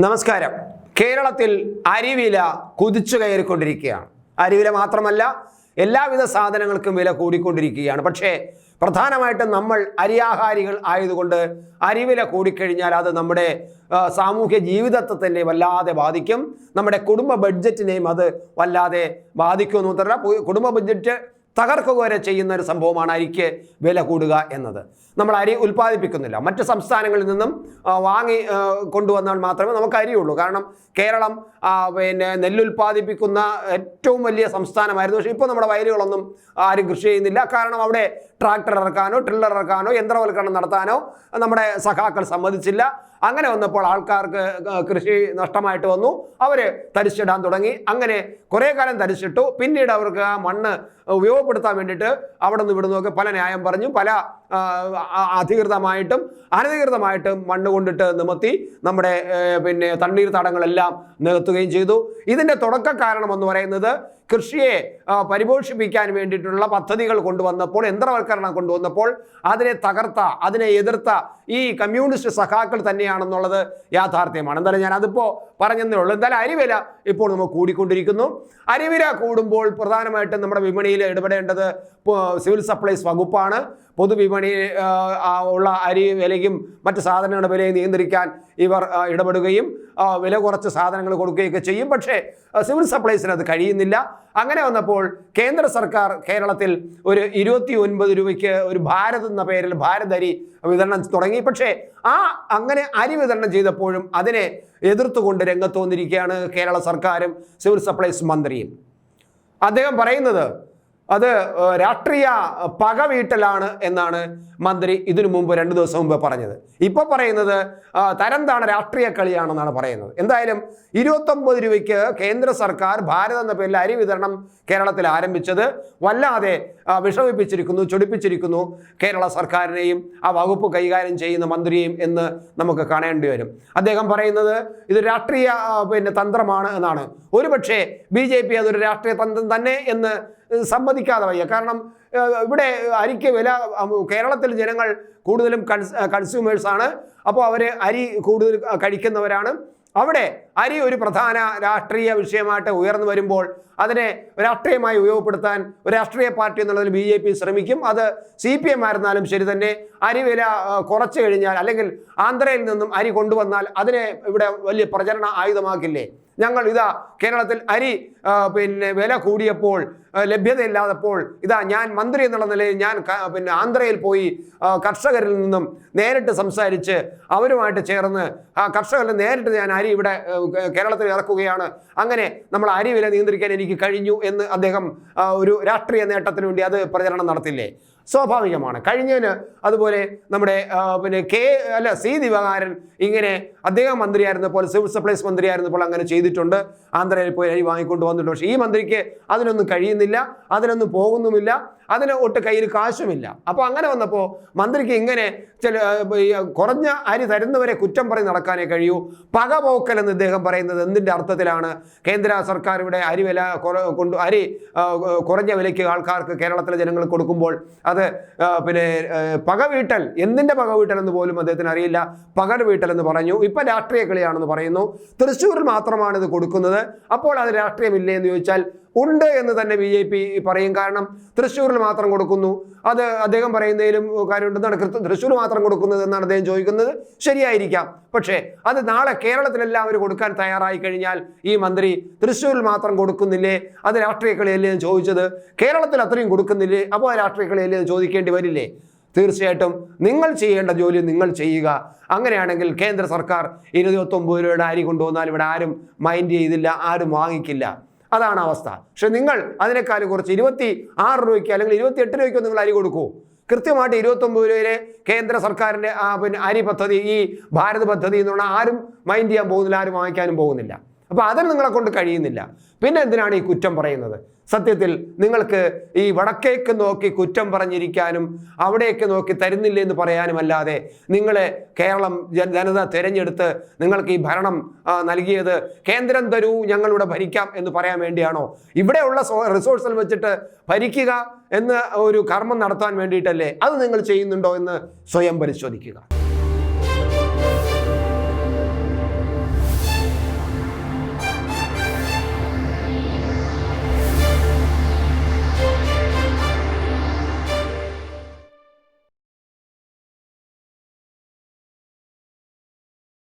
നമസ്കാരം. കേരളത്തിൽ അരിവില കുതിച്ചു കയറിക്കൊണ്ടിരിക്കുകയാണ്. അരിവില മാത്രമല്ല എല്ലാവിധ സാധനങ്ങൾക്കും വില കൂടിക്കൊണ്ടിരിക്കുകയാണ്. പക്ഷേ പ്രധാനമായിട്ടും നമ്മൾ അരിയാഹാരികൾ ആയതുകൊണ്ട് അരിവില കൂടിക്കഴിഞ്ഞാൽ അത് നമ്മുടെ സാമൂഹ്യ ജീവിതത്തെ തന്നെ വല്ലാതെ ബാധിക്കും. നമ്മുടെ കുടുംബ ബഡ്ജറ്റിനെയും അത് വല്ലാതെ ബാധിക്കുമെന്ന് മാത്രമല്ല കുടുംബ ബഡ്ജറ്റ് തകർക്കുക വരെ ചെയ്യുന്ന ഒരു സംഭവമാണ് അരിക്ക് വില കൂടുക എന്നത്. നമ്മൾ അരി ഉൽപ്പാദിപ്പിക്കുന്നില്ല. മറ്റ് സംസ്ഥാനങ്ങളിൽ നിന്നും വാങ്ങി കൊണ്ടുവന്നാൽ മാത്രമേ നമുക്ക് അരിയുള്ളൂ. കാരണം കേരളം പിന്നെ നെല്ലുൽപ്പാദിപ്പിക്കുന്ന ഏറ്റവും വലിയ സംസ്ഥാനമായിരുന്നു. പക്ഷേ ഇപ്പോൾ നമ്മുടെ വയലുകളൊന്നും ആരും കൃഷി ചെയ്യുന്നില്ല. കാരണം അവിടെ ട്രാക്ടർ ഇറക്കാനോ ട്രില്ലർ ഇറക്കാനോ യന്ത്രവൽക്കരണം നടത്താനോ നമ്മുടെ സഖാക്കൾ സമ്മതിച്ചില്ല. അങ്ങനെ വന്നപ്പോൾ ആൾക്കാർക്ക് കൃഷി നഷ്ടമായിട്ട് വന്നു. അവർ തരിച്ചിടാൻ തുടങ്ങി. അങ്ങനെ കുറേ കാലം തരിച്ചിട്ടു പിന്നീട് അവർക്ക് ആ മണ്ണ് ഉപയോഗപ്പെടുത്താൻ വേണ്ടിയിട്ട് അവിടെ നിന്ന് ഇവിടെ നിന്നൊക്കെ പല ന്യായം പറഞ്ഞു. പല അധികൃതമായിട്ടും അനധികൃതമായിട്ടും മണ്ണ് കൊണ്ടിട്ട് നിമത്തി നമ്മുടെ പിന്നെ തണ്ണീർ തടങ്ങളെല്ലാം നികത്തുകയും ചെയ്തു. ഇതിന്റെ തുടക്ക കാരണം എന്ന് പറയുന്നത് കൃഷിയെ പരിപോഷിപ്പിക്കാൻ വേണ്ടിയിട്ടുള്ള പദ്ധതികൾ കൊണ്ടുവന്നപ്പോൾ യന്ത്രവൽക്കരണം കൊണ്ടുവന്നപ്പോൾ അതിനെ തകർത്ത അതിനെ എതിർത്ത ഈ കമ്മ്യൂണിസ്റ്റ് സഖാക്കൾ തന്നെയാണെന്നുള്ളത് യാഥാർത്ഥ്യമാണ്. എന്തായാലും ഞാൻ അതിപ്പോൾ പറഞ്ഞതേ ഉള്ളൂ. എന്തായാലും അരിവില ഇപ്പോൾ നമ്മൾ കൂടിക്കൊണ്ടിരിക്കുന്നു. അരിവില കൂടുമ്പോൾ പ്രധാനമായിട്ടും നമ്മുടെ വിപണിയിൽ ഇടപെടേണ്ടത് സിവിൽ സപ്ലൈസ് വകുപ്പാണ്. ആ, ഉള്ള അരി വിലയും മറ്റ് സാധനങ്ങളുടെ വിലയും നിയന്ത്രിക്കാൻ ഇവർ ഇടപെടുകയും വില കുറച്ച് സാധനങ്ങൾ കൊടുക്കുകയൊക്കെ ചെയ്യും. പക്ഷേ സിവിൽ സപ്ലൈസിന് അത് കഴിയുന്നില്ല. അങ്ങനെ വന്നപ്പോൾ കേന്ദ്ര സർക്കാർ കേരളത്തിൽ ഒരു ഇരുപത്തി ഒൻപത് രൂപയ്ക്ക് ഒരു ഭാരത് എന്ന പേരിൽ ഭാരത് അരി വിതരണം തുടങ്ങി. പക്ഷേ ആ അങ്ങനെ അരി വിതരണം ചെയ്തപ്പോഴും അതിനെ എതിർത്തുകൊണ്ട് രംഗത്ത് വന്നിരിക്കുകയാണ് കേരള സർക്കാരും സിവിൽ സപ്ലൈസ് മന്ത്രിയും. അദ്ദേഹം പറയുന്നത് അത് രാഷ്ട്രീയ പക വീട്ടലാണ് എന്നാണ് മന്ത്രി ഇതിനു മുമ്പ് രണ്ട് ദിവസം മുമ്പ് പറഞ്ഞത്. ഇപ്പോൾ പറയുന്നത് തരംതാണ് തരംതാണ രാഷ്ട്രീയ കളിയാണെന്നാണ് പറയുന്നത്. എന്തായാലും ഇരുപത്തൊമ്പത് രൂപയ്ക്ക് കേന്ദ്ര സർക്കാർ ഭാരത് എന്ന പേരിൽ അരി വിതരണം കേരളത്തിൽ ആരംഭിച്ചത് വല്ലാതെ വിഷമിപ്പിച്ചിരിക്കുന്നു ചൊടിപ്പിച്ചിരിക്കുന്നു കേരള സർക്കാരിനെയും ആ വകുപ്പ് കൈകാര്യം ചെയ്യുന്ന മന്ത്രിയെയും എന്ന് നമുക്ക് കാണേണ്ടി വരും. അദ്ദേഹം പറയുന്നത് ഇത് രാഷ്ട്രീയ പിന്നെ തന്ത്രമാണ് എന്നാണ്. ഒരുപക്ഷെ ബി ജെ പി അതൊരു രാഷ്ട്രീയ തന്ത്രം തന്നെ എന്ന് സമ്മതിക്കാതെ വയ്യ. കാരണം ഇവിടെ അരിക്ക് വില കേരളത്തിൽ ജനങ്ങൾ കൂടുതലും കൺസ് കൺസ്യൂമേഴ്സാണ് അപ്പോൾ അവർ അരി കൂടുതൽ കഴിക്കുന്നവരാണ്. അവിടെ അരി ഒരു പ്രധാന രാഷ്ട്രീയ വിഷയമായിട്ട് ഉയർന്നു വരുമ്പോൾ അതിനെ രാഷ്ട്രീയമായി ഉപയോഗപ്പെടുത്താൻ ഒരു രാഷ്ട്രീയ പാർട്ടി എന്നുള്ളതിൽ ബി ജെ പി ശ്രമിക്കും. അത് സി പി എം ആയിരുന്നാലും ശരി തന്നെ അരി വില കുറച്ചു കഴിഞ്ഞാൽ അല്ലെങ്കിൽ ആന്ധ്രയിൽ നിന്നും അരി കൊണ്ടുവന്നാൽ അതിനെ ഇവിടെ വലിയ പ്രചരണ ആയുധമാക്കില്ലേ? ഞങ്ങൾ ഇതാ കേരളത്തിൽ അരി പിന്നെ വില കൂടിയപ്പോൾ ലഭ്യതയില്ലാതപ്പോൾ ഇതാ ഞാൻ മന്ത്രി എന്നുള്ള നിലയിൽ ഞാൻ പിന്നെ ആന്ധ്രയിൽ പോയി കർഷകരിൽ നിന്നും നേരിട്ട് സംസാരിച്ച് അവരുമായിട്ട് ചേർന്ന് ആ കർഷകരിൽ നേരിട്ട് ഞാൻ അരി ഇവിടെ കേരളത്തിൽ ഇറക്കുകയാണ്. അങ്ങനെ നമ്മൾ അരി വില നിയന്ത്രിക്കാൻ എനിക്ക് കഴിഞ്ഞു എന്ന് അദ്ദേഹം ഒരു രാഷ്ട്രീയ നേട്ടത്തിന് വേണ്ടി അത് പ്രചരണം നടത്തില്ലേ? സ്വാഭാവികമാണ്. കഴിഞ്ഞതിന് അതുപോലെ നമ്മുടെ പിന്നെ കെ അല്ല സി ദിവാകരൻ ഇങ്ങനെ അദ്ദേഹം മന്ത്രിയായിരുന്നപ്പോൾ സിവിൽ സപ്ലൈസ് മന്ത്രിയായിരുന്നപ്പോൾ അങ്ങനെ ചെയ്തിട്ടുണ്ട്. ആന്ധ്രയിൽ പോയി അരി വാങ്ങിക്കൊണ്ട് വന്നിട്ടുണ്ട്. പക്ഷേ ഈ മന്ത്രിക്ക് അതിനൊന്നും കഴിയുന്നില്ല. അതിനൊന്നും പോകുന്നുമില്ല അതിന് ഒട്ട് കയ്യിൽ കാശുമില്ല. അപ്പോൾ അങ്ങനെ വന്നപ്പോൾ മന്ത്രിക്ക് ഇങ്ങനെ ചില കുറഞ്ഞ അരി തരുന്നവരെ കുറ്റം പറഞ്ഞ് നടക്കാനേ കഴിയൂ. പകപോക്കൽ എന്ന് ഇദ്ദേഹം പറയുന്നത് എന്തിന്റെ അർത്ഥത്തിലാണ്? കേന്ദ്ര സർക്കാർ ഇവിടെ അരി വില കൊണ്ട് അരി കുറഞ്ഞ വിലയ്ക്ക് ആൾക്കാർക്ക് കേരളത്തിലെ ജനങ്ങൾ കൊടുക്കുമ്പോൾ അത് പിന്നെ പകവീട്ടൽ. എന്തിന്റെ പകവീട്ടൽ എന്ന് പോലും അദ്ദേഹത്തിന് അറിയില്ല. പകർ വീട്ടൽ എന്ന് പറഞ്ഞു. ഇപ്പം രാഷ്ട്രീയ കളിയാണെന്ന് പറയുന്നു. തൃശ്ശൂരിൽ മാത്രമാണ് ഇത് കൊടുക്കുന്നത്. അപ്പോൾ അത് രാഷ്ട്രീയമില്ലേ എന്ന് ചോദിച്ചാൽ ഉണ്ട് എന്ന് തന്നെ ബി ജെ പി പറയും. കാരണം തൃശ്ശൂരിൽ മാത്രം കൊടുക്കുന്നു. അത് അദ്ദേഹം പറയുന്നതിലും കാര്യമുണ്ടെന്നാണ് തൃശ്ശൂർ മാത്രം കൊടുക്കുന്നത് എന്നാണ് അദ്ദേഹം ചോദിക്കുന്നത്. ശരിയായിരിക്കാം. പക്ഷേ അത് നാളെ കേരളത്തിലെല്ലാം അവർ കൊടുക്കാൻ തയ്യാറായി കഴിഞ്ഞാൽ ഈ മന്ത്രി തൃശ്ശൂരിൽ മാത്രം കൊടുക്കുന്നില്ലേ? അത് രാഷ്ട്രീയ കളിയല്ലേ ചോദിച്ചത്. കേരളത്തിൽ അത്രയും കൊടുക്കുന്നില്ലേ? അപ്പോൾ ആ രാഷ്ട്രീയ കളിയല്ലേ ചോദിക്കേണ്ടി വരില്ലേ? തീർച്ചയായിട്ടും നിങ്ങൾ ചെയ്യേണ്ട ജോലി നിങ്ങൾ ചെയ്യുക. അങ്ങനെയാണെങ്കിൽ കേന്ദ്ര സർക്കാർ ഇരുപത്തൊമ്പത് രൂപയുടെ അരി കൊണ്ടുവന്നാൽ ഇവിടെ ആരും മൈൻഡ് ചെയ്തില്ല ആരും വാങ്ങിക്കില്ല. അതാണ് അവസ്ഥ. പക്ഷെ നിങ്ങൾ അതിനേക്കാൾ കുറച്ച് ഇരുപത്തി ആറ് രൂപയ്ക്ക് അല്ലെങ്കിൽ ഇരുപത്തി എട്ട് രൂപയ്ക്കോ നിങ്ങൾ അരി കൊടുക്കൂ. കൃത്യമായിട്ട് ഇരുപത്തൊമ്പത് രൂപയിലെ കേന്ദ്ര സർക്കാരിന്റെ ആ പിന്നെ അരി പദ്ധതി ഈ ഭാരത് പദ്ധതി എന്ന് പറഞ്ഞാൽ ആരും മൈൻഡ് ചെയ്യാൻ പോകുന്നില്ല ആരും വാങ്ങിക്കാനും പോകുന്നില്ല. അപ്പോൾ അതിന് നിങ്ങളെ കൊണ്ട് കഴിയുന്നില്ല. പിന്നെ എന്തിനാണ് ഈ കുറ്റം പറയുന്നത്? സത്യത്തിൽ നിങ്ങൾക്ക് ഈ വടക്കേക്ക് നോക്കി കുറ്റം പറഞ്ഞിരിക്കാനും അവിടേക്ക് നോക്കി തരുന്നില്ല എന്ന് പറയാനും അല്ലാതെ നിങ്ങളെ കേരളം ജനത തിരഞ്ഞെടുത്ത് നിങ്ങൾക്ക് ഈ ഭരണം നൽകിയത് കേന്ദ്രം തരൂ ഞങ്ങളിവിടെ ഭരിക്കാം എന്ന് പറയാൻ വേണ്ടിയാണോ? ഇവിടെയുള്ള റിസോഴ്സിൽ വെച്ചിട്ട് ഭരിക്കുക എന്ന ഒരു കർമ്മം നടത്താൻ വേണ്ടിയിട്ടല്ലേ? അത് നിങ്ങൾ ചെയ്യുന്നുണ്ടോ എന്ന് സ്വയം പരിശോധിക്കുക.